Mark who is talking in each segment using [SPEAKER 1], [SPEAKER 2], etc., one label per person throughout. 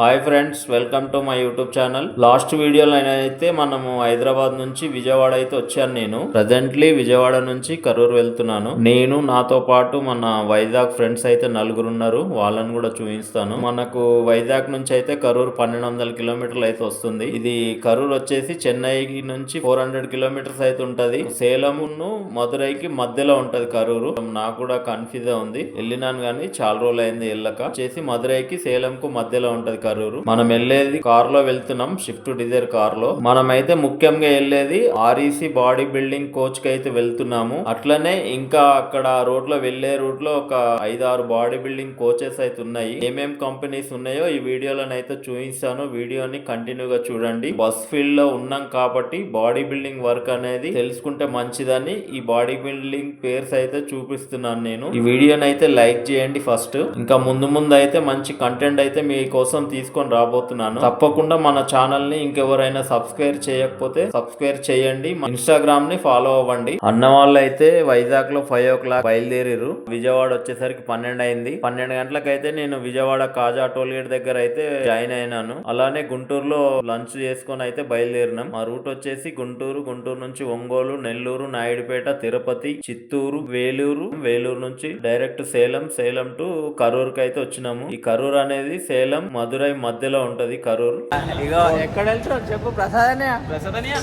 [SPEAKER 1] Hi friends welcome to my YouTube channel. Last వీడియోలో అయితే మనము హైదరాబాద్ నుంచి విజయవాడ అయితే వచ్చాను నేను. ప్రజెంట్లీ విజయవాడ నుంచి కరూర్ వెళ్తున్నాను. నేను నాతో పాటు మన వైజాగ్ ఫ్రెండ్స్ అయితే నలుగురు ఉన్నారు. వాళ్ళని కూడా చూపిస్తాను. మనకు వైజాగ్ నుంచి అయితే కరూర్ పన్నెండు వందల కిలోమీటర్లు అయితే వస్తుంది. ఇది కరూర్ వచ్చేసి చెన్నై నుంచి ఫోర్ హండ్రెడ్ కిలోమీటర్స్ అయితే ఉంటది. సేలమును మదురైకి మధ్యలో ఉంటది కరూరు. నాకు కూడా కన్ఫ్యూజ్ ఉంది. వెళ్ళినాను కానీ చాలా రోజులు అయింది వెళ్ళక. వచ్చేసి మదురైకి సేలంకు మధ్యలో ఉంటది కరూరు. మనం వెళ్ళేది కార్లో వెళ్తున్నాం షిఫ్ట్ డిజైర్ కార్లో. మనమైతే ముఖ్యంగా వెళ్ళేది ఆర్ఈసి బాడీ బిల్డింగ్ కోచ్కి అయితే వెళ్తున్నాము. అట్లనే ఇంకా అక్కడ రోడ్లో వెళ్ళే రూట్లో ఒక ఐదు ఆరు బాడీ బిల్డింగ్ కోచెస్ అయితే ఉన్నాయి. ఏమేం కంపెనీస్ ఉన్నాయో ఈ వీడియోలను అయితే చూపిస్తాను. వీడియోని కంటిన్యూగా చూడండి. బస్ ఫీల్డ్లో ఉన్నాం కాబట్టి బాడీ బిల్డింగ్ వర్క్ అనేది తెలుసుకుంటే మంచిదని ఈ బాడీ బిల్డింగ్ పేర్స్ అయితే చూపిస్తున్నాను నేను. ఈ వీడియోని అయితే లైక్ చేయండి ఫస్ట్. ఇంకా ముందు ముందు అయితే మంచి కంటెంట్ అయితే మీకోసం తీసుకొని రాబోతున్నాను. తప్పకుండా మన ఛానల్ని ఇంకెవరైనా సబ్స్క్రైబ్ చేయకపోతే సబ్స్క్రైబ్ చేయండి. ఇన్స్టాగ్రామ్ని ఫాలో అవ్వండి. అన్న వాళ్ళు అయితే వైజాగ్లో ఫైవ్ ఓ క్లాక్ బయలుదేరారు విజయవాడ వచ్చేసరికి పన్నెండు అయింది. పన్నెండు గంటలకైతే నేను విజయవాడ కాజా టోల్గేట్ దగ్గర అయితే జాయిన్ అయినాను. అలానే గుంటూరులో లంచ్ చేసుకొని అయితే బయలుదేరినాం. మా రూట్ వచ్చేసి గుంటూరు గుంటూరు నుంచి ఒంగోలు నెల్లూరు నాయుడుపేట తిరుపతి చిత్తూరు వేలూరు వేలూరు నుంచి డైరెక్ట్ సేలం సేలం టు కరూర్ అయితే వచ్చినాము. ఈ కరూర్ అనేది సేలం మధుర మదురై మధ్యలో ఉంటది కరూర్. ఇగో ఎక్కడ వెళ్తున్నావు చెప్పు ప్రసాదనే?
[SPEAKER 2] ప్రసాదనియా?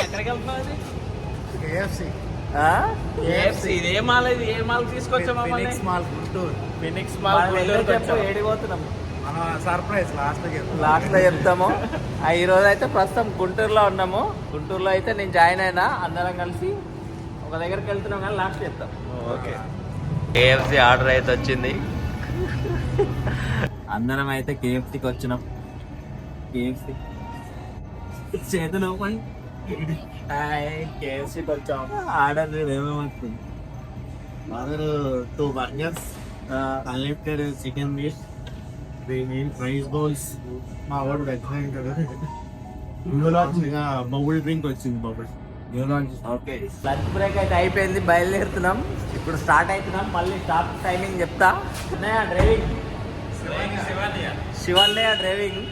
[SPEAKER 2] ఎక్కడికి
[SPEAKER 3] లాస్ట్
[SPEAKER 1] లాస్ట్లో చెప్తాము. ఆ, ఈ రోజు అయితే ప్రస్తుతం గుంటూరులో ఉన్నాము. గుంటూరులో అయితే నేను జాయిన్ అయినా అందరం కలిసి ఒక దగ్గరికి వెళ్తున్నాం కానీ లాస్ట్ చెప్తాం.
[SPEAKER 2] ఓకే.
[SPEAKER 1] కేఎఫ్సి ఆర్డర్ అయితే వచ్చింది. అందరం అయితే కేఎఫ్సికి వచ్చినాం కేఎఫ్సి. చేతులు ఓపెన్
[SPEAKER 2] కేఎఫ్సీకి వచ్చాము
[SPEAKER 1] ఆర్డర్ ఏమేమి
[SPEAKER 3] mother two burgers unlimited chicken meat main fries bowls. మా వాడు వెజ్ కదా ఇక బబుల్ డ్రింక్ వచ్చింది బబుల్. ఇందులో
[SPEAKER 1] ఓకే లంచ్ బ్రేక్ అయితే అయిపోయింది బయలుదేరుతున్నాం. ఇప్పుడు స్టార్ట్ అవుతున్నాం మళ్ళీ స్టాప్ టైమింగ్ చెప్తా. ఉన్నాయా డ్రైవింగ్? శివన్నయ్య డ్రైవింగ్.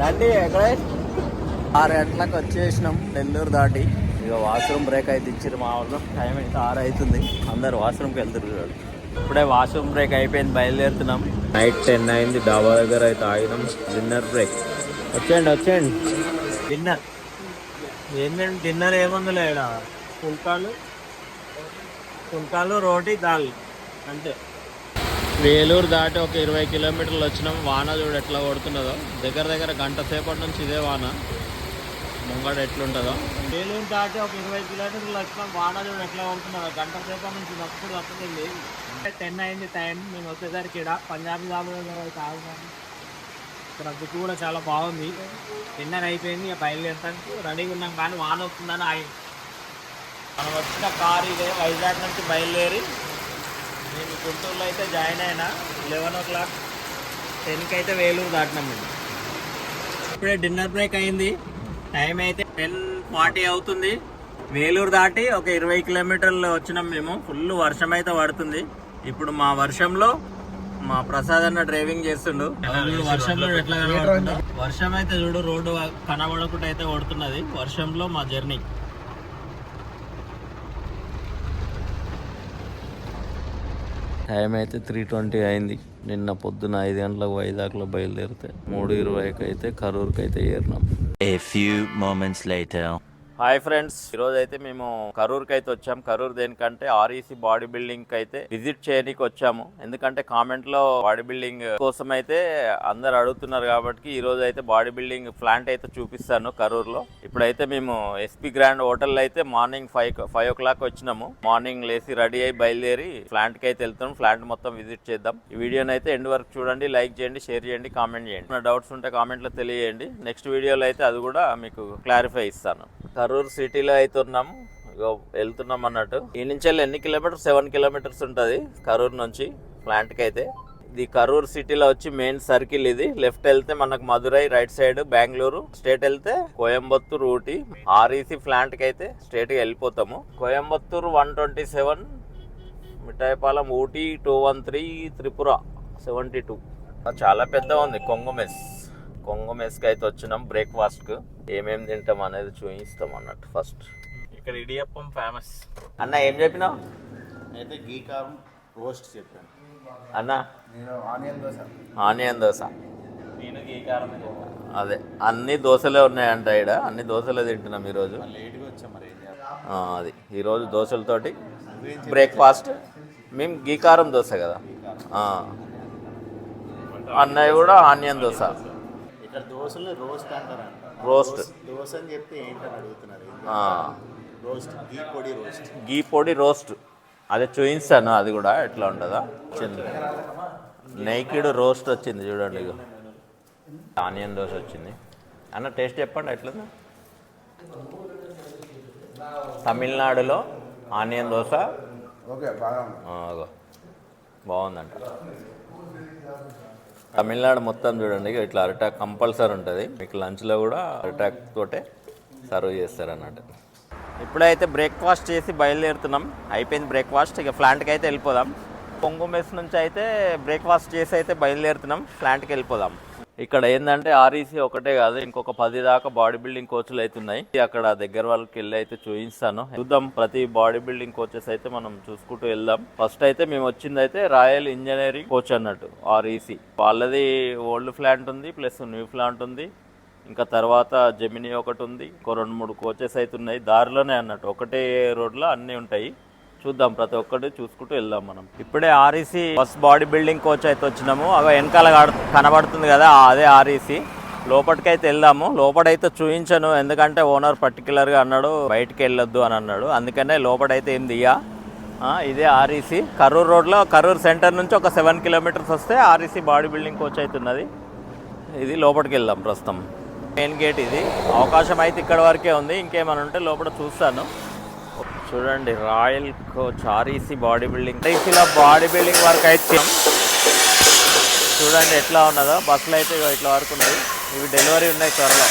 [SPEAKER 1] రండి ఎక్కడ? ఆరు గంటలకు వచ్చేసినాం నెల్లూరు దాటి. ఇక వాష్రూమ్ బ్రేక్ అయితే ఇచ్చారు మా వాళ్ళు. టైం అయితే ఆరు అవుతుంది. అందరు వాష్రూమ్కి వెళ్తున్నారు. ఇప్పుడే వాష్రూమ్ బ్రేక్ అయిపోయింది బయలుదేరుతున్నాం. నైట్ టెన్ అయింది డాబా దగ్గర అయితే ఆగినాం. Dinner break. వచ్చేయండి వచ్చేయండి. డిన్నర్. ఏంటంటే డిన్నర్ ఏముందిలే ఇక్కడ పుల్కాలు? పుల్కాలు రోటీ దాల్. అంతే. వేలూరు దాటి ఒక ఇరవై కిలోమీటర్లు వచ్చినాం. వాన చూడు ఎట్లా కొడుతున్నదో. దగ్గర దగ్గర గంట సేపటి నుంచి ఇదే వాన. ముంగడ ఎట్లుంటుందో. వేలూరు దాటి ఒక ఇరవై కిలోమీటర్లు వచ్చినాం. వాన చూడు ఎట్లా కొడుతున్నదో. గంట సేపటి నుంచి నప్పుడు తప్పదండి టెన్ అయింది టైం మేము వచ్చేసరికి ఇక్కడ పంజాబీ దాబా దగ్గర ఆగుతాము ఇక్కడ కూడా చాలా బాగుంది. డిన్నర్ అయిపోయింది. ఇక బయలుదేరడానికి రెడీగా ఉన్నాం కానీ వాన వస్తుందని ఆగి మనం వచ్చిన కార్ ఇదే వైజాగ్ నుంచి బయలుదేరి నేను గుంటూరులో అయితే జాయిన్ అయినా లెవెన్ ఓ క్లాక్ టెన్కి అయితే వేలూరు దాటినాం మేము. ఇప్పుడే డిన్నర్ బ్రేక్ అయింది. టైం అయితే టెన్ ఫార్టీ అవుతుంది. వేలూరు దాటి ఒక ఇరవై కిలోమీటర్లు వచ్చినాం మేము. ఫుల్ వర్షం అయితే పడుతుంది. ఇప్పుడు మా వర్షంలో మా ప్రసాద్ అన్న డ్రైవింగ్ చేస్తుండు. వర్షంలో ఎట్లా కనబడుతుందో. వర్షం అయితే చూడు రోడ్డు కనబడకుండా అయితే కొడుతున్నది. వర్షంలో మా జర్నీ. టైం అయితే త్రీ ట్వంటీ అయింది నిన్న పొద్దున ఐదు గంటలకు వైజాగ్లో బయలుదేరితే మూడు ఇరవైకి అయితే కరూర్కి అయితే ఏరినాం
[SPEAKER 4] A few moments later.
[SPEAKER 1] Hi friends ఈరోజు అయితే మేము కరూర్కి అయితే వచ్చాం కరూర్ దేనికంటే ఆర్ఈసీ బాడీ బిల్డింగ్ అయితే విజిట్ చేయడానికి వచ్చాము ఎందుకంటే కామెంట్లో బాడీ బిల్డింగ్ కోసం అయితే అందరు అడుగుతున్నారు కాబట్టి ఈ రోజు అయితే బాడీ బిల్డింగ్ ప్లాంట్ అయితే చూపిస్తాను కరూర్లో ఇప్పుడైతే మేము ఎస్పీ గ్రాండ్ హోటల్ అయితే morning five five o'clock వచ్చినాము. మార్నింగ్ లేసి రెడీ అయి బయలుదేరి ప్లాంట్కి అయితే వెళ్తాం ప్లాంట్ మొత్తం విజిట్ చేద్దాం. ఈ వీడియోని అయితే ఎండ్ వరకు చూడండి లైక్ చేయండి షేర్ చేయండి కామెంట్ చేయండి. డౌట్స్ ఉంటే కామెంట్లో తెలియజేయండి. నెక్స్ట్ వీడియోలో అయితే అది కూడా మీకు క్లారిఫై ఇస్తాను. కరూర్ సిటీలో అయితే ఉన్నాం ఇగో వెళ్తున్నాం అన్నట్టు. ఈ నుంచి వెళ్ళి ఎన్ని కిలోమీటర్స్? సెవెన్ కిలోమీటర్స్ ఉంటుంది కరూర్ నుంచి ప్లాంట్కి అయితే ఇది కరూర్ సిటీలో వచ్చి మెయిన్ సర్కిల్ ఇది. లెఫ్ట్ వెళ్తే మనకు Madurai right side Bengaluru. Straight వెళ్తే కోయంబత్తూరు ఊటీ. ఆర్ఈసి ప్లాంట్కి అయితే స్ట్రేట్గా వెళ్ళిపోతాము. Coimbatore one twenty seven Mettupalayam Ooty two one three Tiruppur seventy two. చాలా పెద్ద ఉంది కొంగు కొంగు మెస్కి అయితే వచ్చినాం బ్రేక్ఫాస్ట్కి. ఏమేమి తింటాం అనేది చూపిస్తాం అన్నట్టు ఫస్ట్.
[SPEAKER 2] ఇక్కడ ఇడియప్పం ఫేమస్.
[SPEAKER 1] అన్న ఏం చెప్పినావు?
[SPEAKER 3] అయితే గీ కారం రోస్ట్ చెప్పాను.
[SPEAKER 1] అన్న?
[SPEAKER 3] నేను ఆనియన్ దోశ.
[SPEAKER 1] ఆనియన్ దోశ.
[SPEAKER 2] నేను ఈ కారం
[SPEAKER 1] అదే అన్ని దోశలే ఉన్నాయంట ఇక్కడ అన్ని దోశలే తింటున్నాం ఈరోజు.
[SPEAKER 3] లేట్గా వచ్చాం మరి
[SPEAKER 1] అది. ఈరోజు దోశలతోటి బ్రేక్ఫాస్ట్. మేము గీకారం దోశ కదా. ఆ. అన్నయ్య కూడా ఆనియన్ దోశ.
[SPEAKER 3] ఇక్కడ దోశలు రోస్ట్ అంటారంట.
[SPEAKER 1] రోస్ట్.
[SPEAKER 3] దోశ అని చెప్తే ఏంటని అడుగుతున్నారు? ఏం
[SPEAKER 1] ఆ.
[SPEAKER 3] రోస్ట్ గీ పొడి రోస్ట్.
[SPEAKER 1] గీ పొడి రోస్ట్. అదే చూపిస్తాను అది కూడా ఎట్లా ఉంటుందా. వచ్చింది. నెయ్కిడ్ రోస్ట్ వచ్చింది చూడండి ఆనియన్ దోశ వచ్చింది. అన్న టేస్ట్ చెప్పండి ఎట్లుంది? తమిళనాడులో ఆనియన్ దోశ. బాగుందంట. తమిళనాడు మొత్తం చూడండి ఇక ఇట్లా అరిటాక్ కంపల్సరీ ఉంటుంది. మీకు లంచ్లో కూడా అరిటాక్ తోటే సర్వ్ చేస్తారు అన్నట్టు ఇప్పుడైతే బ్రేక్ఫాస్ట్ చేసి బయలుదేరుతున్నాం. అయిపోయింది బ్రేక్ఫాస్ట్ ఇక ఫ్లాంట్కి అయితే వెళ్ళిపోదాం. పొంగు మెస్ నుంచి అయితే బ్రేక్ఫాస్ట్ చేసి అయితే బయలుదేరుతున్నాం. ఫ్లాంట్కి వెళ్ళిపోదాం. ఇక్కడ ఏంటంటే ఆర్ఈసీ ఒకటే కాదు ఇంకొక పది దాకా బాడీ బిల్డింగ్ కోచ్లు అయితే ఉన్నాయి. అక్కడ దగ్గర వాళ్ళకి వెళ్ళి అయితే చూపిస్తాను. చూద్దాం ప్రతి బాడీ బిల్డింగ్ కోచెస్ అయితే మనం చూసుకుంటూ వెళ్దాం. ఫస్ట్ అయితే మేము వచ్చింది అయితే రాయల్ ఇంజనీరింగ్ కోచ్ అన్నట్టు ఆర్ఈసీ. వాళ్ళది ఓల్డ్ ప్లాంట్ ఉంది ప్లస్ న్యూ ప్లాంట్ ఉంది. ఇంకా తర్వాత జెమినీ ఒకటి ఉంది. ఇంకో రెండు మూడు కోచెస్ అయితే ఉన్నాయి. దారిలోనే అన్నట్టు ఒకటే రోడ్లో అన్నీ ఉంటాయి. చూద్దాం ప్రతి ఒక్కటి చూసుకుంటూ వెళ్దాం మనం. ఇప్పుడే REC first body building coach అయితే వచ్చినాము. అవి వెనకాల కనబడుతుంది కదా అదే ఆర్ఈసీ లోపలికైతే వెళ్దాము. లోపడైతే చూపించను ఎందుకంటే ఓనర్ పర్టికులర్గా అన్నాడు బయటికి వెళ్ళొద్దు అని అన్నాడు. అందుకనే లోపడైతే ఏం దియ్యా? ఇదే ఆర్ఈసీ కరూర్ రోడ్లో కరూర్ సెంటర్ నుంచి ఒక సెవెన్ కిలోమీటర్స్ వస్తే ఆర్ఈసీ బాడీ బిల్డింగ్ కోచ్ అవుతున్నది ఇది లోపలికి వెళ్దాం ప్రస్తుతం. మెయిన్ గేట్ ఇది. అవకాశం అయితే ఇక్కడ వరకే ఉంది. ఇంకేమైనా ఉంటే లోపల చూస్తాను. చూడండి royal coach REC body building. ఆర్ఈసీలో body building work అయితే చూడండి ఎట్లా ఉన్నదో. బస్సులు అయితే ఇట్లా వరకు ఉన్నాయి. ఇవి డెలివరీ ఉన్నాయి త్వరలో.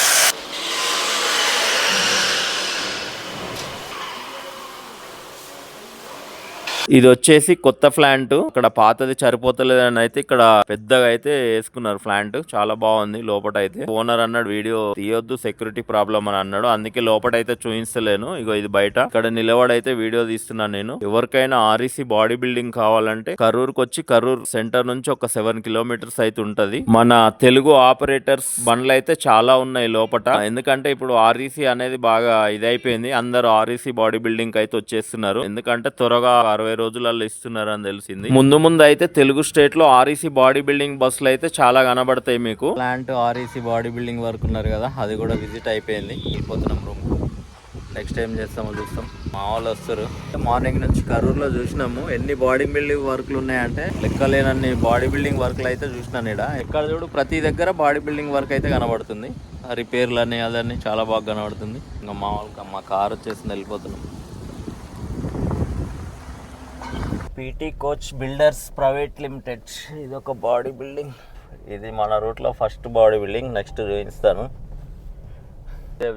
[SPEAKER 1] ఇది వచ్చేసి కొత్త ప్లాంట్. ఇక్కడ పాతది సరిపోతలేదు అని అయితే ఇక్కడ పెద్దగా అయితే వేసుకున్నారు ప్లాంట్. చాలా బాగుంది లోపట అయితే ఓనర్ అన్నాడు వీడియో తీయొద్దు సెక్యూరిటీ ప్రాబ్లం అని అన్నాడు. అందుకే లోపట అయితే చూపించలేను ఇగో ఇది బయట. ఇక్కడ నిలబడైతే వీడియో తీస్తున్నాను నేను. ఎవరికైనా ఆర్ఈసీ బాడీ బిల్డింగ్ కావాలంటే కరూర్కి వచ్చి కరూర్ సెంటర్ నుంచి ఒక సెవెన్ కిలోమీటర్స్ అయితే ఉంటది. మన తెలుగు ఆపరేటర్స్ బండ్లు అయితే చాలా ఉన్నాయి లోపట. ఎందుకంటే ఇప్పుడు ఆర్ఈసీ అనేది బాగా ఇదైపోయింది. అందరూ ఆర్ఈసీ బాడీ బిల్డింగ్ అయితే వచ్చేస్తున్నారు. ఎందుకంటే త్వరగా అరవై రోజులలో ఇస్తున్నారు అని తెలిసింది. ముందు ముందు అయితే తెలుగు స్టేట్లో ఆర్ఈసీ బాడీ బిల్డింగ్ బస్సులు అయితే చాలా కనబడతాయి మీకు. Plant REC body building work ఉన్నారు కదా అది కూడా విజిట్ అయిపోయింది. వెళ్ళిపోతున్నాం రూమ్ నెక్స్ట్ ఏం చేస్తామో చూస్తాం. మా వాళ్ళు వస్తారు. మార్నింగ్ నుంచి కరూర్లో చూసినాము. ఎన్ని బాడీ బిల్డింగ్ వర్క్లు ఉన్నాయంటే లెక్కలేనన్ని బాడీ బిల్డింగ్ వర్క్లు అయితే చూసినాను ఇక్కడ ఎక్కడ చూడు ప్రతి దగ్గర బాడీ బిల్డింగ్ వర్క్ అయితే కనబడుతుంది. రిపేర్లు అని అదని చాలా బాగా కనబడుతుంది. ఇంకా మా వాళ్ళకి మా కార్ వచ్చేసింది వెళ్ళిపోతున్నాం. PT coach builders private limited. ఇది ఒక బాడీ బిల్డింగ్. ఇది మన రూట్లో ఫస్ట్ బాడీ బిల్డింగ్ నెక్స్ట్ చూపిస్తాను.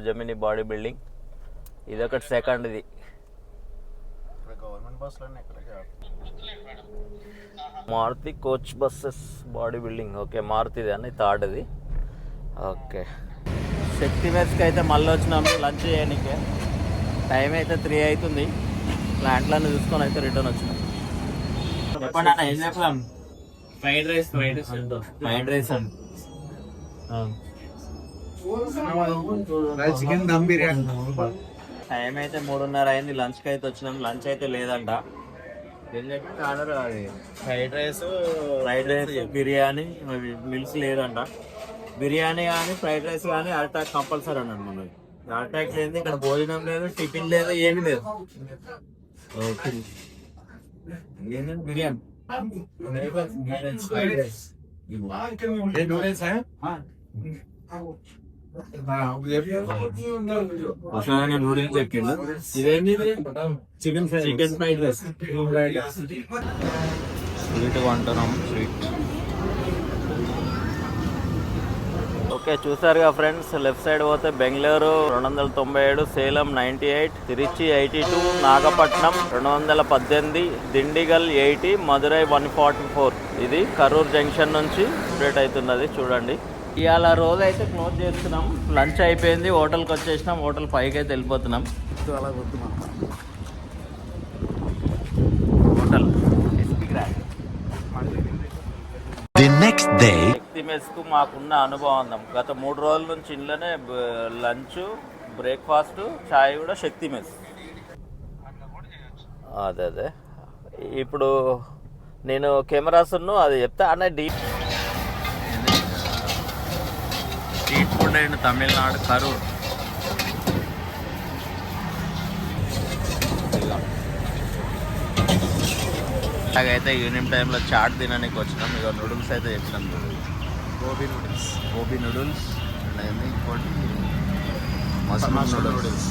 [SPEAKER 1] Gemini body building. ఇది. ఒకటి సెకండ్ ఇది Maruti coach buses body building. Okay మారుతిది అని థర్డ్ ఇది ఓకే. శక్తి మెస్కి అయితే మళ్ళీ వచ్చినాము లంచ్ చేయడానికి టైం అయితే త్రీ అవుతుంది. ప్లాంట్లను చూసుకొని అయితే రిటర్న్ వచ్చినాం. చెప్పండి అన్న ఏం చెప్పాం?
[SPEAKER 2] Fried rice fried rice.
[SPEAKER 1] Mind rice అండి.
[SPEAKER 3] చికెన్ దమ్ బిర్యానీ.
[SPEAKER 1] టైం అయితే మూడున్నర అయింది లంచ్కి అయితే వచ్చినాం. లంచ్ అయితే లేదంట. Order
[SPEAKER 3] fried rice
[SPEAKER 1] fried rice biryani meals లేదంట. బిర్యానీ కానీ ఫ్రైడ్ రైస్ కానీ అటాక్ కంపల్సరీ అన్నాడు మనకి అటాక్ లేదు ఇక్కడ భోజనం లేదు టిఫిన్ లేదు ఏమీ లేదు. ఓకే. ఏంటంటే బిర్యానీ
[SPEAKER 3] నూడిల్స్
[SPEAKER 1] చెప్పిండు ఇదేంటి chicken chicken fried rice sweet వంటున్నాం sweet okay చూసారుగా ఫ్రెండ్స్. లెఫ్ట్ సైడ్ పోతే బెంగళూరు రెండు వందల తొంభై ఏడు Salem ninety eight Tiruchi eighty two Nagapattinam రెండు వందల పద్దెనిమిది Dindigul eighty Madurai one forty four. ఇది కరూర్ జంక్షన్ నుంచి స్ప్రేట్ అవుతున్నది. చూడండి. ఇవాళ రోజు అయితే క్లోజ్ చేస్తున్నాం. లంచ్ అయిపోయింది. హోటల్కి వచ్చేసినాం. హోటల్ పైకి అయితే వెళ్ళిపోతున్నాం hotel.
[SPEAKER 4] The next day,
[SPEAKER 1] Shakti మెస్కు మాకున్న అనుభవం గత మూడు రోజుల నుంచి ఇంట్లోనే లంచ్ బ్రేక్ఫాస్ట్ చాయ్ కూడా శక్తి మెస్. అదే అదే. ఇప్పుడు నేను కెమెరాస్ అది చెప్తా. అన్న deep street food and Tamil Nadu Karur. అలాగైతే ఈవినింగ్ టైంలో చాట్ తినడానికి వచ్చినాం ఇక నూడిల్స్ అయితే చెప్పినాం
[SPEAKER 3] gobi noodles
[SPEAKER 1] gobi noodles and అయింది ఇంకోటి మసాలా నూడిల్స్